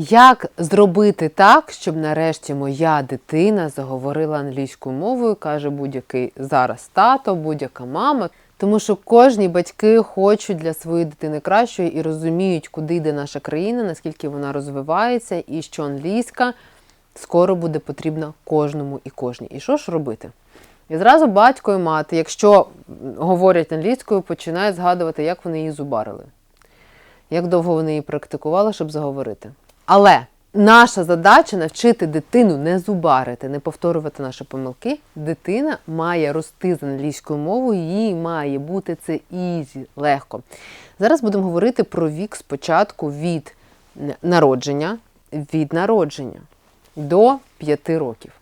Як зробити так, щоб нарешті моя дитина заговорила англійською мовою, каже будь-який зараз тато, будь-яка мама. Тому що кожні батьки хочуть для своєї дитини кращої і розуміють, куди йде наша країна, наскільки вона розвивається, і що англійська скоро буде потрібна кожному і кожній. І що ж робити? І зразу батько і мати, якщо говорять англійською, починають згадувати, як вони її зубарили як довго вони її практикували, щоб заговорити. Але наша задача навчити дитину не зубарити, не повторювати наші помилки. Дитина має рости з англійською мовою, їй має бути це ізі, легко. Зараз будемо говорити про вік спочатку від народження, від народження до 5 років.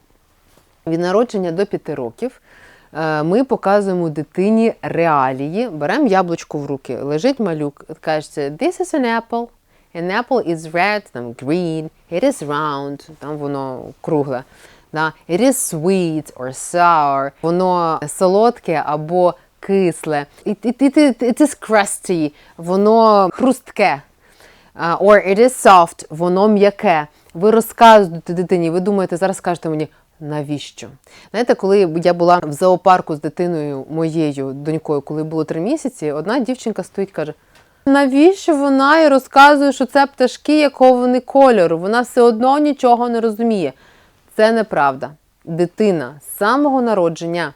Від народження до 5 років е, ми показуємо дитині реалії. Беремо яблучко в руки, лежить малюк, кажеться, this is an apple. An apple is red, там green, it is round, там воно кругле. Да? It is sweet or sour, воно солодке або кисле. It, it, it, it, is crusty, воно хрустке. Uh, or it is soft, воно м'яке. Ви розказуєте дитині, ви думаєте, зараз скажете мені, навіщо? Знаєте, коли я була в зоопарку з дитиною моєю донькою, коли було три місяці, одна дівчинка стоїть каже: навіщо вона і розказує, що це пташки, якого вони кольору? Вона все одно нічого не розуміє. Це неправда. Дитина з самого народження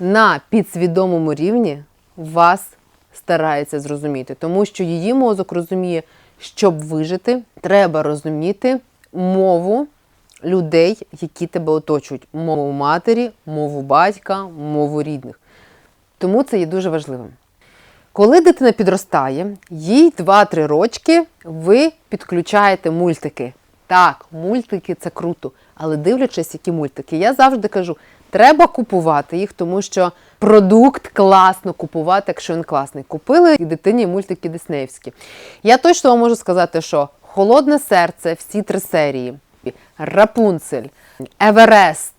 на підсвідомому рівні вас старається зрозуміти, тому що її мозок розуміє, щоб вижити, треба розуміти мову людей, які тебе оточують: мову матері, мову батька, мову рідних. Тому це є дуже важливим. Коли дитина підростає, їй 2-3 рочки, ви підключаєте мультики. Так, мультики це круто, але дивлячись, які мультики, я завжди кажу, треба купувати їх, тому що продукт класно купувати, якщо він класний. Купили і дитині мультики Диснеївські. Я точно вам можу сказати, що Холодне серце, всі три серії, Рапунцель, Еверест.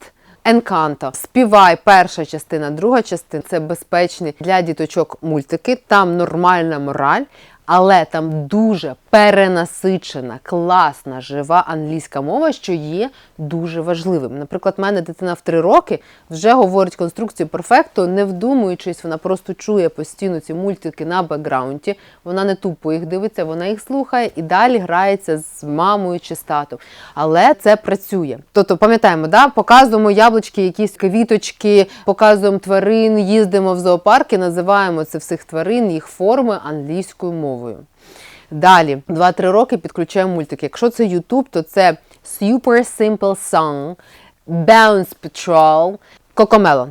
Енканто, співай, перша частина, друга частина це безпечні для діточок мультики. Там нормальна мораль, але там дуже перенасичена, класна, жива англійська мова, що є дуже важливим. Наприклад, в мене дитина в три роки вже говорить конструкцію перфекту, не вдумуючись, вона просто чує постійно ці мультики на бекграунді. Вона не тупо їх дивиться, вона їх слухає і далі грається з мамою чи з татом. Але це працює. Тобто, пам'ятаємо, да? показуємо яблучки, якісь квіточки, показуємо тварин, їздимо в зоопарки, називаємо це всіх тварин, їх форми англійською мовою. Далі, 2-3 роки підключаємо мультики. Якщо це YouTube, то це Super Simple Song, Bounce Patrol, Cocomelon.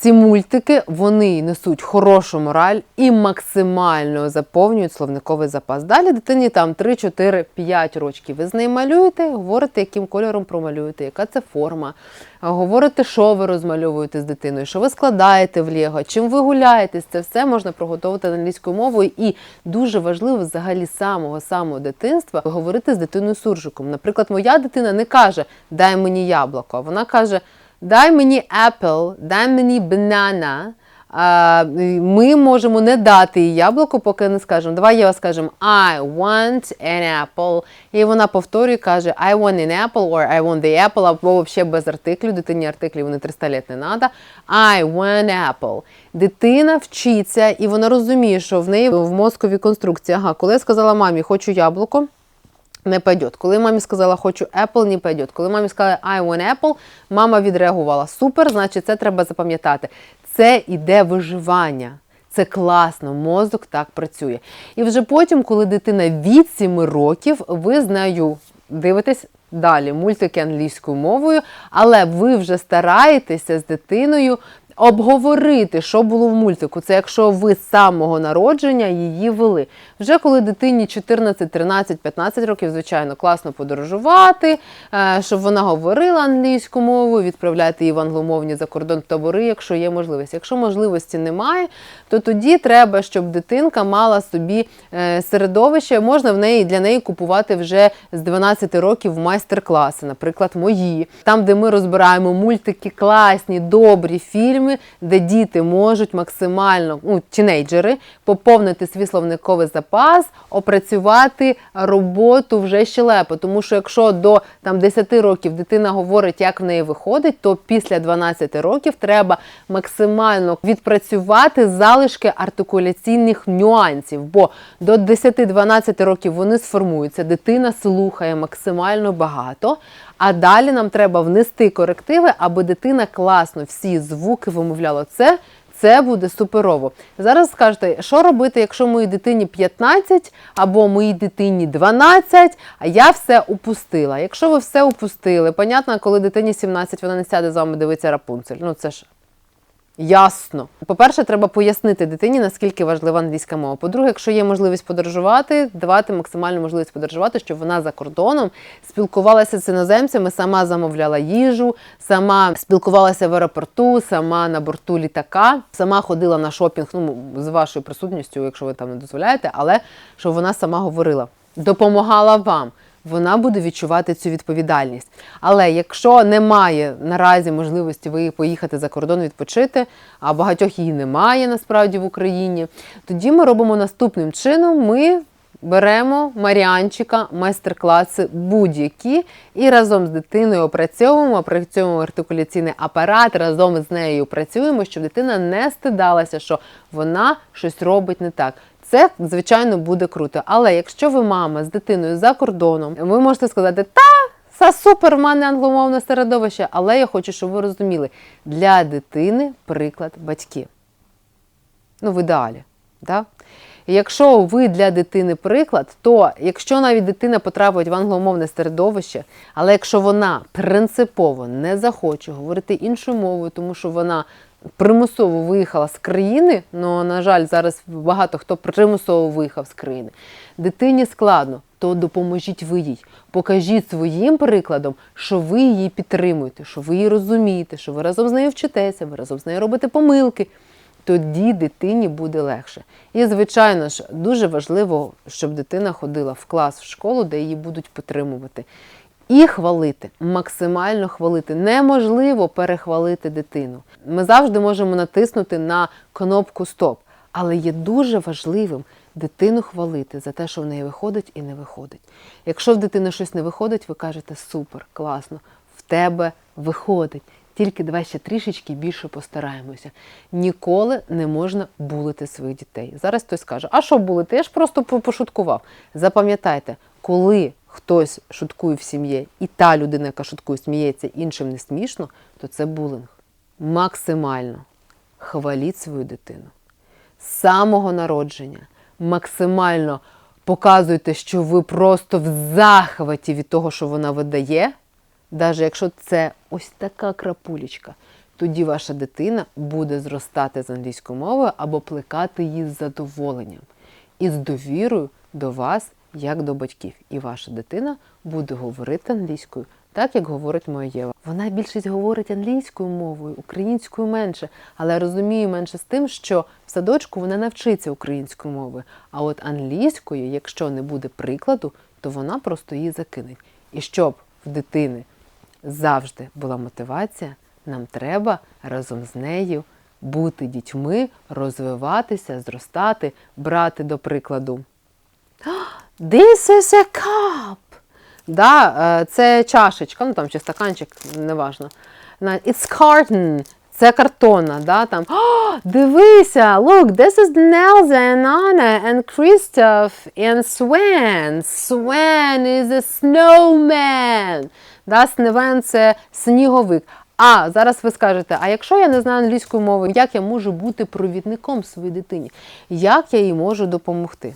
Ці мультики вони несуть хорошу мораль і максимально заповнюють словниковий запас. Далі дитині там 3, 4, 5 років. Ви з нею малюєте, говорите, яким кольором промалюєте, яка це форма. Говорите, що ви розмальовуєте з дитиною, що ви складаєте в Лего, чим ви гуляєтесь, це все можна приготувати англійською мовою. І дуже важливо взагалі самого самого дитинства говорити з дитиною суржиком. Наприклад, моя дитина не каже Дай мені яблуко, вона каже. Дай мені apple, дай мені banana. Ми можемо не дати їй яблуко, поки не скажемо. Давай я скажемо I want an apple. І вона повторює, каже I want an apple or I want the apple, або взагалі без артиклю. Дитині артиклі вони 300 літ не треба. I want apple. Дитина вчиться і вона розуміє, що в неї в мозковій конструкції. Ага, коли я сказала мамі, хочу яблуко не пойдет. Коли мамі сказала, хочу Apple, не пойдет. Коли мамі сказали I want Apple, мама відреагувала. Супер, значить, це треба запам'ятати. Це іде виживання. Це класно, мозок так працює. І вже потім, коли дитина від 7 років, ви з нею дивитесь далі мультики англійською мовою, але ви вже стараєтеся з дитиною обговорити, що було в мультику. Це якщо ви з самого народження її вели. Вже коли дитині 14, 13, 15 років, звичайно, класно подорожувати, е, щоб вона говорила англійську мову, відправляти її в англомовні закордон табори, якщо є можливість. Якщо можливості немає, то тоді треба, щоб дитинка мала собі е, середовище, можна в неї для неї купувати вже з 12 років майстер-класи, наприклад, мої, там, де ми розбираємо мультики, класні, добрі фільми словниковими, де діти можуть максимально, ну, тінейджери, поповнити свій словниковий запас, опрацювати роботу вже щелепи. Тому що якщо до там, 10 років дитина говорить, як в неї виходить, то після 12 років треба максимально відпрацювати залишки артикуляційних нюансів. Бо до 10-12 років вони сформуються, дитина слухає максимально багато. А далі нам треба внести корективи, аби дитина класно всі звуки вимовляла. Це це буде суперово. Зараз скажете, що робити, якщо моїй дитині 15 або моїй дитині 12, а я все упустила. Якщо ви все упустили, понятно, коли дитині 17, вона не сяде з вами дивитися рапунцель. Ну це ж Ясно. По-перше, треба пояснити дитині, наскільки важлива англійська мова. По-друге, якщо є можливість подорожувати, давати максимальну можливість подорожувати, щоб вона за кордоном спілкувалася з іноземцями, сама замовляла їжу, сама спілкувалася в аеропорту, сама на борту літака, сама ходила на шопінг, ну з вашою присутністю, якщо ви там не дозволяєте, але щоб вона сама говорила, допомагала вам вона буде відчувати цю відповідальність. Але якщо немає наразі можливості ви поїхати за кордон відпочити, а багатьох її немає насправді в Україні, тоді ми робимо наступним чином: ми. Беремо Маріанчика, майстер-класи будь-які, і разом з дитиною опрацьовуємо, опрацьовуємо артикуляційний апарат, разом з нею працюємо, щоб дитина не стидалася, що вона щось робить не так. Це, звичайно, буде круто. Але якщо ви мама з дитиною за кордоном, ви можете сказати, та. Це супер, в мене англомовне середовище, але я хочу, щоб ви розуміли, для дитини приклад батьки. Ну, в ідеалі. Да? якщо ви для дитини приклад, то якщо навіть дитина потрапить в англомовне середовище, але якщо вона принципово не захоче говорити іншою мовою, тому що вона примусово виїхала з країни, ну, на жаль, зараз багато хто примусово виїхав з країни, дитині складно, то допоможіть ви їй. Покажіть своїм прикладом, що ви її підтримуєте, що ви її розумієте, що ви разом з нею вчитеся, ви разом з нею робите помилки. Тоді дитині буде легше. І, звичайно ж, дуже важливо, щоб дитина ходила в клас в школу, де її будуть підтримувати. І хвалити, максимально хвалити. Неможливо перехвалити дитину. Ми завжди можемо натиснути на кнопку Стоп, але є дуже важливим дитину хвалити за те, що в неї виходить і не виходить. Якщо в дитини щось не виходить, ви кажете супер, класно, в тебе виходить. Тільки давай ще трішечки більше постараємося. Ніколи не можна булити своїх дітей. Зараз хтось скаже, а що булити? Я ж просто пошуткував. Запам'ятайте, коли хтось шуткує в сім'ї, і та людина, яка шуткує, сміється, іншим не смішно, то це булинг. Максимально хваліть свою дитину. З самого народження максимально показуйте, що ви просто в захваті від того, що вона видає, навіть якщо це ось така крапулечка, тоді ваша дитина буде зростати з англійською мовою або плекати її з задоволенням і з довірою до вас як до батьків. І ваша дитина буде говорити англійською, так як говорить моя Єва. Вона більшість говорить англійською мовою, українською менше, але розуміє менше з тим, що в садочку вона навчиться українською мовою. А от англійською, якщо не буде прикладу, то вона просто її закине. І щоб в дитини завжди була мотивація, нам треба разом з нею бути дітьми, розвиватися, зростати, брати до прикладу. This is a cup. Да, е, Це чашечка, ну там чи стаканчик, неважно. It's carton. Це картонна, да, там. Oh, дивися, look, this is Nelza and Anna and Christoph and Sven. Sven is a snowman. Да, Сневен це сніговик. А зараз ви скажете: а якщо я не знаю англійської мови, як я можу бути провідником своїй дитині? Як я їй можу допомогти?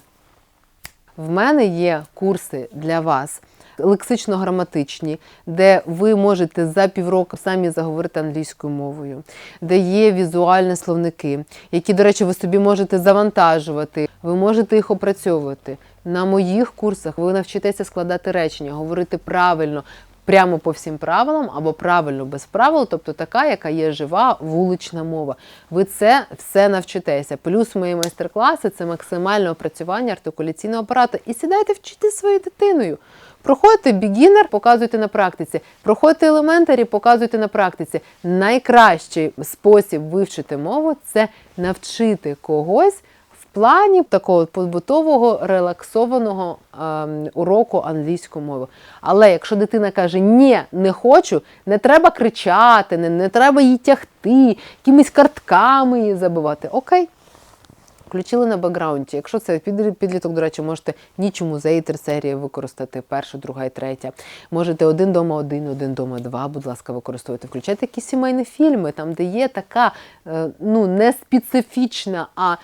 В мене є курси для вас лексично-граматичні, де ви можете за півроку самі заговорити англійською мовою, де є візуальні словники, які, до речі, ви собі можете завантажувати, ви можете їх опрацьовувати. На моїх курсах ви навчитеся складати речення, говорити правильно, прямо по всім правилам або правильно без правил, тобто така, яка є жива вулична мова. Ви це все навчитеся. Плюс мої майстер-класи це максимальне опрацювання артикуляційного апарату. І сідайте вчити своєю дитиною. Проходите beginner, показуйте на практиці. Проходите елементарі, показуйте на практиці. Найкращий спосіб вивчити мову це навчити когось плані такого побутового релаксованого ем, уроку англійської мови. Але якщо дитина каже ні, не хочу, не треба кричати, не, не треба її тягти, якимись картками її забивати. Окей. Включили на бекграунді. Якщо це підліток, до речі, можете ніч у музеї три серії використати, перша, друга і третя. Можете один дома один, один дома два, будь ласка, використовуйте. Включайте якісь сімейні фільми, там, де є така е, ну, не специфічна, а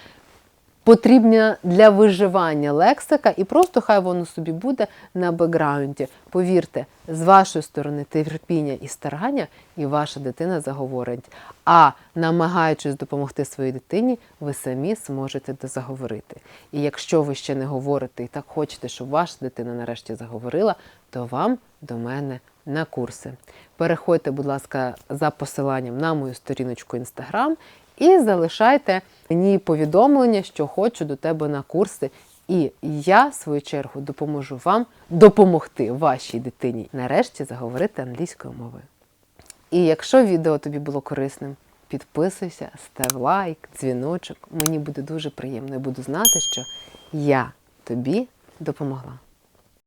потрібна для виживання лексика, і просто хай воно собі буде на бекграунді. Повірте, з вашої сторони терпіння і старання, і ваша дитина заговорить. А намагаючись допомогти своїй дитині, ви самі зможете заговорити. І якщо ви ще не говорите і так хочете, щоб ваша дитина нарешті заговорила, то вам до мене на курси. Переходьте, будь ласка, за посиланням на мою сторіночку Instagram і залишайте мені повідомлення, що хочу до тебе на курси. І я, в свою чергу, допоможу вам допомогти вашій дитині нарешті заговорити англійською мовою. І якщо відео тобі було корисним, підписуйся, став лайк, дзвіночок. Мені буде дуже приємно. Я буду знати, що я тобі допомогла.